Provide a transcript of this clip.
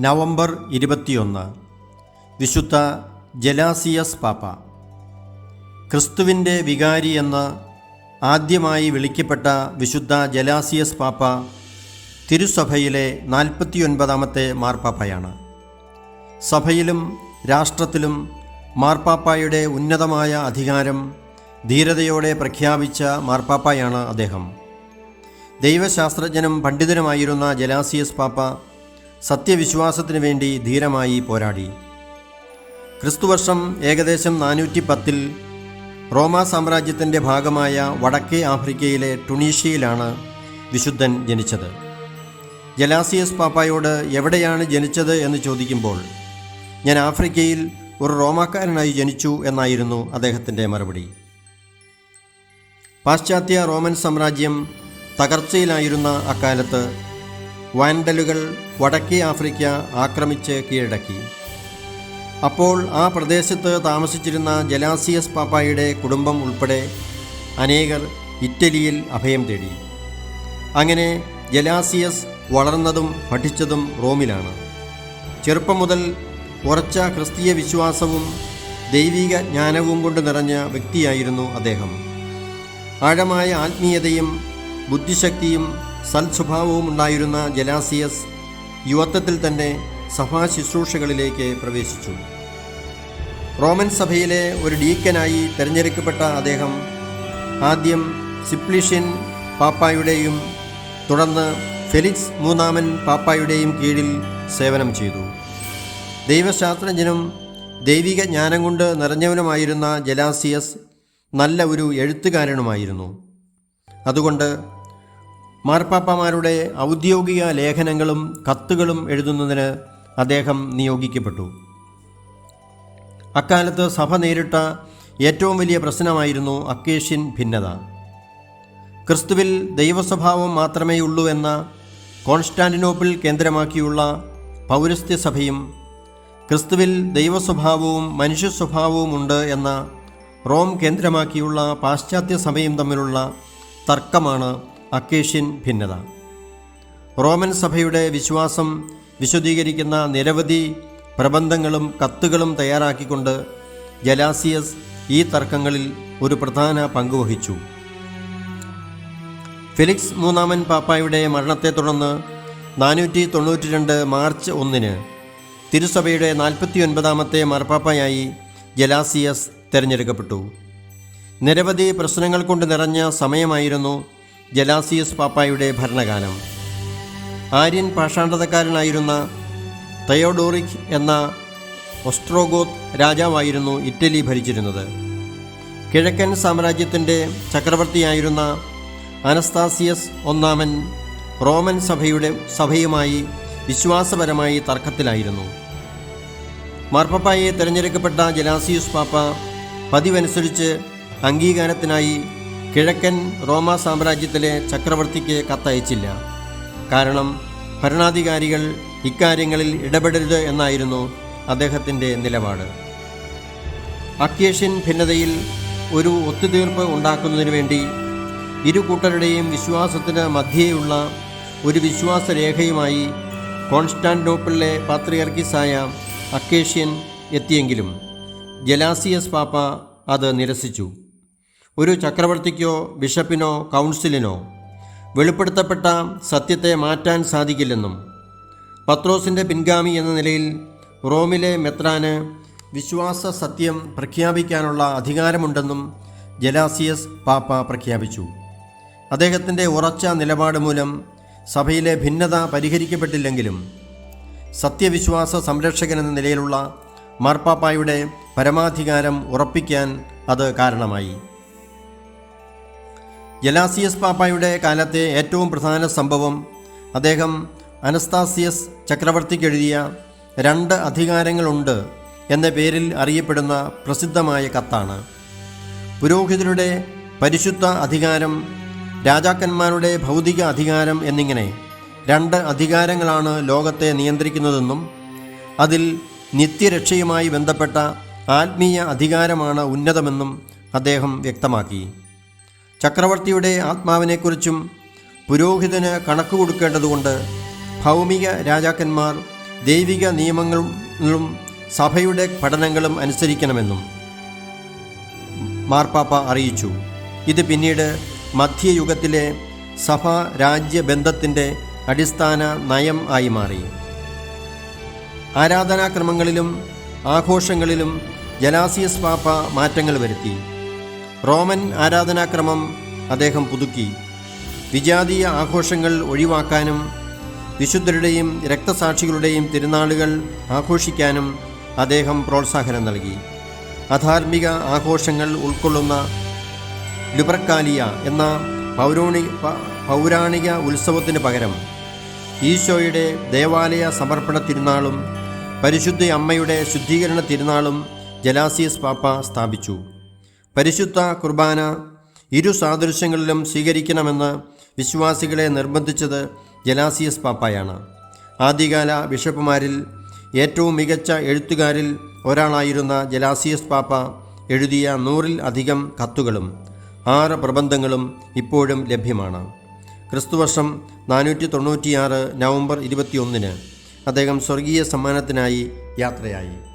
November ഇരുപത്തിയൊന്ന്. വിശുദ്ധ ജലാസിയസ് പാപ്പ. ക്രിസ്തുവിന്റെ വികാരി എന്ന് ആദ്യമായി വിളിക്കപ്പെട്ട വിശുദ്ധ ജലാസിയസ് പാപ്പ തിരുസഭയിലെ നാൽപ്പത്തിയൊൻപതാമത്തെ മാർപ്പാപ്പയാണ്. സഭയിലും രാഷ്ട്രത്തിലും മാർപ്പാപ്പായുടെ ഉന്നതമായ അധികാരം ധീരതയോടെ പ്രഖ്യാപിച്ച മാർപ്പാപ്പായാണ് അദ്ദേഹം. ദൈവശാസ്ത്രജ്ഞനും പണ്ഡിതനുമായിരുന്ന ജലാസിയസ് പാപ്പ സത്യവിശ്വാസത്തിനു വേണ്ടി ധീരമായി പോരാടി. ക്രിസ്തുവർഷം ഏകദേശം നാനൂറ്റി പത്തിൽ റോമാ സാമ്രാജ്യത്തിന്റെ ഭാഗമായ വടക്കേ ആഫ്രിക്കയിലെ ടുണീഷ്യയിലാണ് വിശുദ്ധൻ ജനിച്ചത്. ജലാസിയസ് പാപ്പായോട് എവിടെയാണ് ജനിച്ചത് എന്ന് ചോദിക്കുമ്പോൾ ഞാൻ ആഫ്രിക്കയിൽ ഒരു റോമാക്കാരനായി ജനിച്ചു എന്നായിരുന്നു അദ്ദേഹത്തിന്റെ മറുപടി. പാശ്ചാത്യ റോമൻ സാമ്രാജ്യം തകർച്ചയിലായിരുന്ന അക്കാലത്ത് വാൻഡലുകൾ വടക്കേ ആഫ്രിക്ക ആക്രമിച്ച് കീഴടക്കി. അപ്പോൾ ആ പ്രദേശത്ത് താമസിച്ചിരുന്ന ജലാസിയസ് പാപ്പായുടെ കുടുംബം ഉൾപ്പെടെ അനേകർ ഇറ്റലിയിൽ അഭയം തേടി. അങ്ങനെ ജലാസിയസ് വളർന്നതും പഠിച്ചതും റോമിലാണ്. ചെറുപ്പം മുതൽ ഉറച്ച ക്രിസ്തീയ വിശ്വാസവും ദൈവിക ജ്ഞാനവും കൊണ്ട് നിറഞ്ഞ വ്യക്തിയായിരുന്നു അദ്ദേഹം. ആഴമായ ആത്മീയതയും ബുദ്ധിശക്തിയും സൽസ്വഭാവവും ഉണ്ടായിരുന്ന ജലാസിയസ് യുവത്വത്തിൽ തന്നെ സഭാ ശുശ്രൂഷകളിലേക്ക് പ്രവേശിച്ചു. റോമൻ സഭയിലെ ഒരു ഡീക്കനായി തിരഞ്ഞെടുക്കപ്പെട്ട അദ്ദേഹം ആദ്യം സിപ്ലിഷ്യൻ പാപ്പായുടെയും തുടർന്ന് ഫെലിക്സ് മൂന്നാമൻ പാപ്പായുടെയും കീഴിൽ സേവനം ചെയ്തു. ദൈവശാസ്ത്രജ്ഞനും ദൈവിക ജ്ഞാനം കൊണ്ട് നിറഞ്ഞവനുമായിരുന്ന ജലാസിയസ് നല്ല ഒരു എഴുത്തുകാരനുമായിരുന്നു. അതുകൊണ്ട് മാർപ്പാപ്പമാരുടെ ഔദ്യോഗിക ലേഖനങ്ങളും കത്തുകളും എഴുതുന്നതിന് അദ്ദേഹം നിയോഗിക്കപ്പെട്ടു. അക്കാലത്ത് സഭ നേരിട്ട ഏറ്റവും വലിയ പ്രശ്നമായിരുന്നു അക്കേഷ്യൻ ഭിന്നത. ക്രിസ്തുവിൽ ദൈവസ്വഭാവം മാത്രമേയുള്ളൂ എന്ന കോൺസ്റ്റാന്റിനോപ്പിൾ കേന്ദ്രമാക്കിയുള്ള പൗരസ്ത്യ സഭയും ക്രിസ്തുവിൽ ദൈവസ്വഭാവവും മനുഷ്യ സ്വഭാവവും ഉണ്ട് എന്ന റോം കേന്ദ്രമാക്കിയുള്ള പാശ്ചാത്യ സഭയും തമ്മിലുള്ള തർക്കമാണ് അക്കേഷ്യൻ ഭിന്നത. റോമൻ സഭയുടെ വിശ്വാസം വിശദീകരിക്കുന്ന നിരവധി പ്രബന്ധങ്ങളും കത്തുകളും തയ്യാറാക്കിക്കൊണ്ട് ജലാസിയസ് ഈ തർക്കങ്ങളിൽ ഒരു പ്രധാന പങ്കുവഹിച്ചു ഫിലിക്സ് മൂന്നാമൻ പാപ്പായുടെ മരണത്തെ തുടർന്ന് നാനൂറ്റി തൊണ്ണൂറ്റി രണ്ട് മാർച്ച് ഒന്നിന് തിരുസഭയുടെ നാൽപ്പത്തിയൊൻപതാമത്തെ മാർപ്പാപ്പയായി ജലാസിയസ് തിരഞ്ഞെടുക്കപ്പെട്ടു. നിരവധി പ്രശ്നങ്ങൾ കൊണ്ട് നിറഞ്ഞ സമയമായിരുന്നു ജലാസിയസ് പാപ്പായുടെ ഭരണകാലം ആര്യൻ പാഷാണ്ഡതക്കാരനായിരുന്ന തയോഡോറിക് എന്ന ഒസ്ട്രോഗോത്ത് രാജാവായിരുന്നു ഇറ്റലി ഭരിച്ചിരുന്നത്. കിഴക്കൻ സാമ്രാജ്യത്തിന്റെ ചക്രവർത്തിയായിരുന്ന അനസ്താസിയസ് ഒന്നാമൻ റോമൻ സഭയുടെ സഭയുമായി വിശ്വാസപരമായി തർക്കത്തിലായിരുന്നു. മാർപ്പാപ്പായെ തിരഞ്ഞെടുക്കപ്പെട്ട ജലാസിയുസ് പാപ്പ പതിവനുസരിച്ച് അംഗീകാരത്തിനായി കിഴക്കൻ റോമ സാമ്രാജ്യത്തിലെ ചക്രവർത്തിക്ക് കത്തയച്ചില്ല. കാരണം ഭരണാധികാരികൾ ഇക്കാര്യങ്ങളിൽ ഇടപെടരുത് എന്നായിരുന്നു അദ്ദേഹത്തിന്റെ നിലപാട്. അക്യേഷ്യൻ ഭിന്നതയിൽ ഒരു ഒത്തുതീർപ്പ് ഉണ്ടാക്കുന്നതിനു വേണ്ടി ഇരു കൂട്ടരുടെയും വിശ്വാസത്തിന് മധ്യേയുള്ള ഒരു വിശ്വാസരേഖയുമായി കോൺസ്റ്റാൻഡോപ്പിളിലെ പാത്രിയർക്കിസായ അക്കേഷ്യൻ എത്തിയെങ്കിലും ജലാസിയസ് പാപ്പ അത് നിരസിച്ചു. ഒരു ചക്രവർത്തിക്കോ ബിഷപ്പിനോ കൗൺസിലിനോ വെളിപ്പെടുത്തപ്പെട്ട സത്യത്തെ മാറ്റാൻ സാധിക്കില്ലെന്നും പത്രോസിന്റെ പിൻഗാമി എന്ന നിലയിൽ റോമിലെ മെത്രാന് വിശ്വാസ സത്യം പ്രഖ്യാപിക്കാനുള്ള അധികാരമുണ്ടെന്നും ജലാസിയസ് പാപ്പ പ്രഖ്യാപിച്ചു. അദ്ദേഹത്തിന്റെ ഉറച്ച നിലപാട് മൂലം സഭയിലെ ഭിന്നത പരിഹരിക്കപ്പെട്ടില്ലെങ്കിലും സത്യവിശ്വാസ സംരക്ഷകൻ എന്ന നിലയിലുള്ള മാർപ്പാപ്പായുടെ പരമാധികാരം ഉറപ്പിക്കാൻ അത് കാരണമായി. ജലാസിയസ് പാപ്പായുടെ കാലത്തെ ഏറ്റവും പ്രധാന സംഭവം അദ്ദേഹം അനസ്താസിയസ് ചക്രവർത്തിക്ക് എഴുതിയ രണ്ട് അധികാരങ്ങളുണ്ട് എന്ന പേരിൽ അറിയപ്പെടുന്ന പ്രസിദ്ധമായ കത്താണ്. പുരോഹിതരുടെ പരിശുദ്ധ അധികാരം രാജാക്കന്മാരുടെ ഭൗതിക അധികാരം എന്നിങ്ങനെ രണ്ട് അധികാരങ്ങളാണ് ലോകത്തെ നിയന്ത്രിക്കുന്നതെന്നും അതിൽ നിത്യരക്ഷയുമായി ബന്ധപ്പെട്ട ആത്മീയ അധികാരമാണ് ഉന്നതമെന്നും അദ്ദേഹം വ്യക്തമാക്കി. ചക്രവർത്തിയുടെ ആത്മാവിനെക്കുറിച്ചും പുരോഹിതന് കണക്ക് കൊടുക്കേണ്ടതുകൊണ്ട് ഭൗമിക രാജാക്കന്മാർ ദൈവിക നിയമങ്ങളും സഭയുടെ പഠനങ്ങളും അനുസരിക്കണമെന്നും മാർപ്പാപ്പ അറിയിച്ചു. ഇത് പിന്നീട് മധ്യയുഗത്തിലെ സഭ രാജ്യ ബന്ധത്തിന്റെ അടിസ്ഥാന നയം ആയി മാറി. ആരാധനാക്രമങ്ങളിലും ആഘോഷങ്ങളിലും ജലാസിയസ് പാപ്പ മാറ്റങ്ങൾ വരുത്തി. റോമൻ ആരാധനാക്രമം അദ്ദേഹം പുതുക്കി. വിജാതീയ ആഘോഷങ്ങൾ ഒഴിവാക്കാനും വിശുദ്ധരുടെയും രക്തസാക്ഷികളുടെയും തിരുനാളുകൾ ആഘോഷിക്കാനും അദ്ദേഹം പ്രോത്സാഹനം നൽകി. അധാർമിക ആഘോഷങ്ങൾ ഉൾക്കൊള്ളുന്ന ലുബ്രക്കാലിയ എന്ന പൗരോണി പൗരാണിക ഉത്സവത്തിന് പകരം ഈശോയുടെ ദേവാലയ സമർപ്പണ തിരുനാളും പരിശുദ്ധ അമ്മയുടെ ശുദ്ധീകരണ തിരുനാളും ജലാസിയസ് പാപ്പ സ്ഥാപിച്ചു. പരിശുദ്ധ കുർബാന ഇരു സാദൃശ്യങ്ങളിലും സ്വീകരിക്കണമെന്ന് വിശ്വാസികളെ നിർബന്ധിച്ചത് ജലാസിയസ് പാപ്പായാണ്. ആദ്യകാല ബിഷപ്പുമാരിൽ ഏറ്റവും മികച്ച എഴുത്തുകാരിൽ ഒരാളായിരുന്ന ജലാസിയസ് പാപ്പ എഴുതിയ നൂറിൽ അധികം കത്തുകളും ആറ് പ്രബന്ധങ്ങളും ഇപ്പോഴും ലഭ്യമാണ്. ക്രിസ്തുവർഷം നാനൂറ്റി തൊണ്ണൂറ്റിയാറ് നവംബർ ഇരുപത്തിയൊന്നിന് അദ്ദേഹം സ്വർഗീയ സമ്മാനത്തിനായി യാത്രയായി.